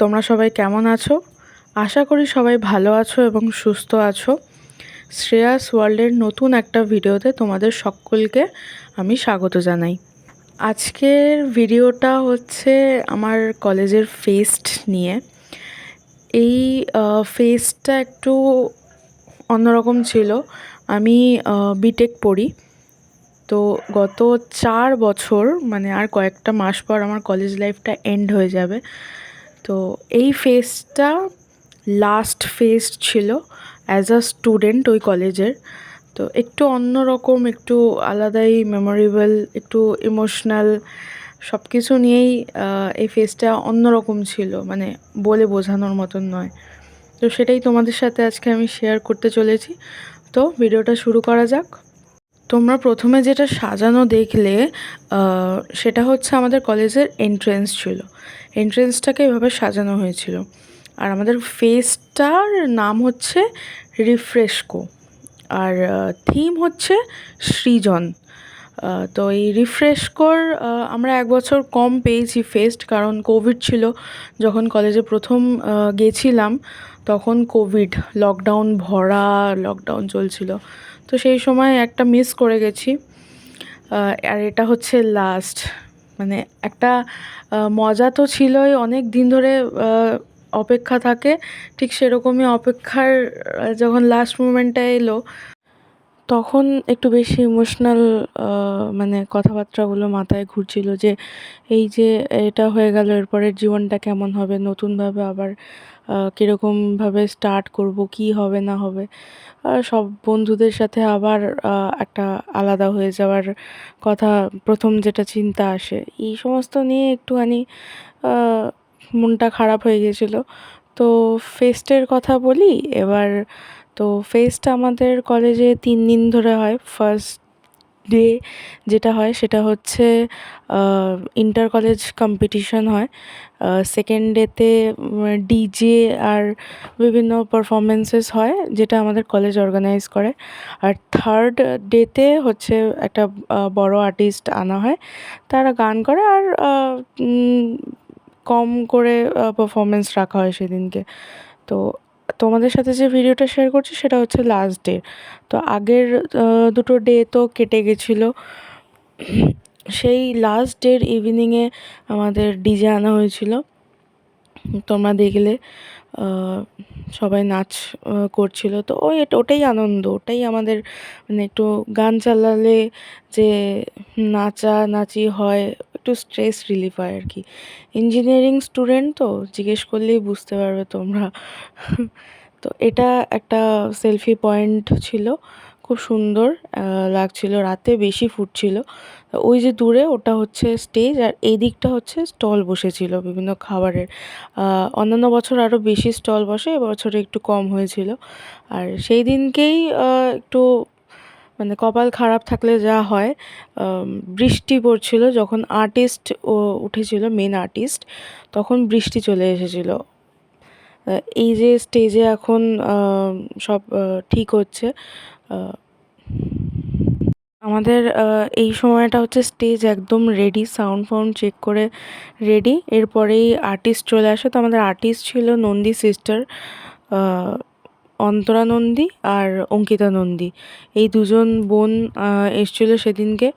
তোমরা সবাই কেমন আছো? আশা করি সবাই ভালো আছো এবং সুস্থ আছো। শ্রেয়াস ওয়ার্ল্ডের নতুন একটা ভিডিওতে তোমাদের সকলকে আমি স্বাগত জানাই। আজকের ভিডিওটা হচ্ছে আমার কলেজের ফেস্ট নিয়ে। এই ফেস্টটা একটু অন্যরকম ছিল। আমি বিটেক পড়ি। তো গত চার বছর মানে আর কয়েকটা মাস পর আমার কলেজ লাইফটা এন্ড হয়ে যাবে। তো এই ফেজটা লাস্ট ফেজ ছিল অ্যাজ আ স্টুডেন্ট ওই কলেজের তো একটু অন্যরকম একটু আলাদাই মেমোরেবল একটু ইমোশনাল সব কিছু নিয়েই এই ফেজটা অন্যরকম ছিল মানে বলে বোঝানোর মতন নয়। তো সেটাই তোমাদের সাথে আজকে আমি শেয়ার করতে চলেছি। তো ভিডিওটা শুরু করা যাক। তোমরা প্রথমে যেটা সাজানো দেখলে সেটা হচ্ছে আমাদের কলেজের এন্ট্রেন্স ছিল। এন্ট্রেন্সটাকে এভাবে সাজানো হয়েছিল। আর আমাদের ফেসটার নাম হচ্ছে রিফ্রেশকো আর থিম হচ্ছে সৃজন। তো এই রিফ্রেশকোর আমরা এক বছর কম পেয়েছি ফেস্ট কারণ কোভিড ছিল। যখন কলেজে প্রথম গেছিলাম, তখন কোভিড লকডাউন ভরা লকডাউন চলছিল। তো সেই সময় একটা মিস করে গেছি। আর এটা হচ্ছে লাস্ট মানে একটা মজা তো ছিলই, অনেক দিন ধরে অপেক্ষা থাকে। ঠিক সেরকমই অপেক্ষার যখন লাস্ট মুমেন্টটা এলো, তখন একটু বেশি ইমোশনাল মানে কথাবার্তাগুলো মাথায় ঘুরছিল যে, এই যে এটা হয়ে গেল, এরপরের জীবনটা কেমন হবে, নতুনভাবে আবার কীরকমভাবে স্টার্ট করব, কি হবে না হবে। সব বন্ধুদের সাথে আবার একটা আলাদা হয়ে যাওয়ার কথা, প্রথম যেটা চিন্তা আসে। এই সমস্ত নিয়ে একটুখানি মনটা খারাপ হয়ে গিয়েছিল তো ফেস্টের কথা বলি, এবার তো ফেস্ট আমাদের কলেজে তিন দিন ধরে হয়। ফার্স্ট ডে যেটা হয় সেটা হচ্ছে ইন্টার কলেজ কম্পিটিশন হয়। সেকেন্ড ডেতে ডিজে আর বিভিন্ন পারফরমেন্সেস হয় যেটা আমাদের কলেজ অর্গানাইজ করে। আর থার্ড ডেতে হচ্ছে একটা বড় আর্টিস্ট আনা হয়। তারা গান করে আর কম করে পারফরমেন্স রাখা হয় সেদিনকে। তো তোমাদের সাথে যে ভিডিওটা শেয়ার করছি সেটা হচ্ছে লাস্ট ডে তো আগের দুটো ডে তো কেটে গেছিল। সেই লাস্ট ডের ইভিনিংয়ে আমাদের ডিজে আনা হয়েছিল। তোমরা দেখলে সবাই নাচ করছিল। তো ওই ওটাই আনন্দ, ওটাই আমাদের মানে একটু গান চালালে যে নাচা, নাচি হয়, একটু স্ট্রেস রিলিফ হয় আর কি। ইঞ্জিনিয়ারিং স্টুডেন্ট তো, জিজ্ঞেস করলেই বুঝতে পারবে তোমরা। তো এটা একটা সেলফি পয়েন্ট ছিল। খুব সুন্দর লাগছিল। রাতে বেশি ফুটছিল। ওই যে দূরে ওটা হচ্ছে স্টেজ আর এই দিকটা হচ্ছে স্টল বসেছিল বিভিন্ন খাবারের। অন্যান্য বছর আরও বেশি স্টল বসে, এবছরে একটু কম হয়েছিল। আর সেই দিনকেই একটু মানে কপাল খারাপ থাকলে যা হয় বৃষ্টি পড়ছিল। যখন আর্টিস্ট ও উঠেছিল মেন আর্টিস্ট তখন বৃষ্টি চলে এসেছিল। এই যে স্টেজে এখন সব ঠিক হচ্ছে। আমাদের এই সময়টা হচ্ছে স্টেজ একদম রেডি সাউন্ড ফাউন্ড চেক করে রেডি এরপরেই আর্টিস্ট চলে আসে। তো আমাদের আর্টিস্ট ছিল নন্দী সিস্টার অন্তরা নন্দী আর অঙ্কিতা নন্দী। এই দুজন বোন এসছিলো সেদিনকে।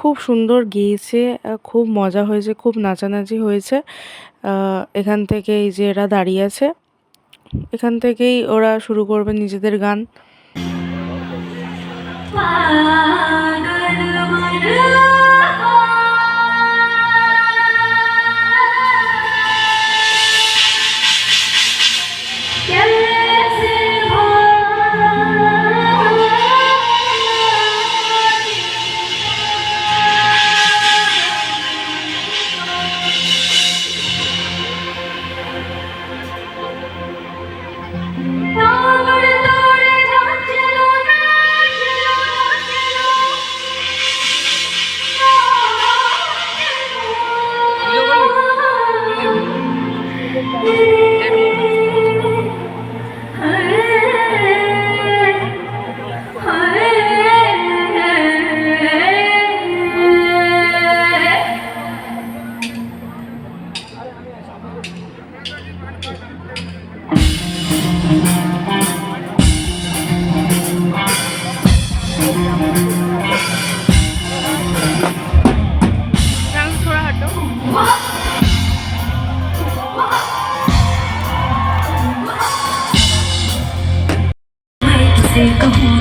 খুব সুন্দর গিয়েছে খুব মজা হয়েছে, খুব নাচানাচি হয়েছে। এখান থেকে এই যে এরা দাঁড়িয়ে আছে, এখান থেকেই ওরা শুরু করবে নিজেদের গান। से कहूँ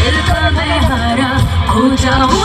दिल का मैं हारा हो जाऊँ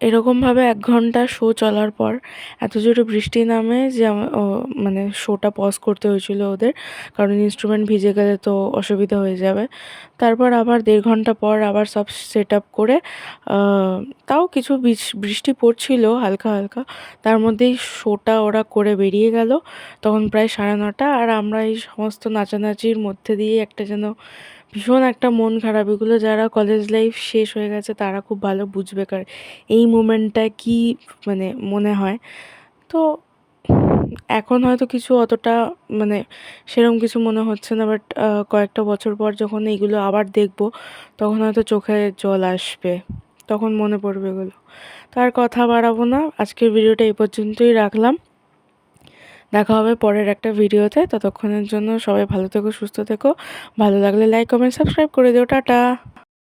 এরকমভাবে এক ঘণ্টা শো চলার পর এত জোরে বৃষ্টি নামে যে মানে শোটা পজ করতে হয়েছিল ওদের। কারণ ইনস্ট্রুমেন্ট ভিজে গেলে তো অসুবিধা হয়ে যাবে। তারপর আবার দেড় ঘণ্টা পর আবার সব সেট আপ করে তাও কিছু বৃষ- বৃষ্টি পড়ছিল হালকা হালকা। তার মধ্যেই শোটা ওরা করে বেরিয়ে গেল। তখন প্রায় সাড়ে নটা আর আমরা এই সমস্ত নাচানাচির মধ্যে দিয়ে একটা যেন ভীষণ একটা মন খারাপ। এগুলো যারা কলেজ লাইফ শেষ হয়ে গেছে, তারা খুব ভালো বুঝবে। কার, এই মোমেন্টটা কি মানে মনে হয়? তো এখন হয়তো কিছু অতটা মানে সেরকম কিছু মনে হচ্ছে না বাট কয়েকটা বছর পর যখন এইগুলো আবার দেখব, তখন হয়তো চোখে জল আসবে। তখন মনে পড়বে এগুলো। তো আর কথা বাড়াবো না। আজকের ভিডিওটা এই পর্যন্তই রাখলাম। দেখা হবে পরের একটা ভিডিওতে। ততক্ষণের জন্য সবাই ভালো থেকো, সুস্থ থেকো। ভালো লাগলে লাইক কমেন্ট সাবস্ক্রাইব করে দিও। টাটা।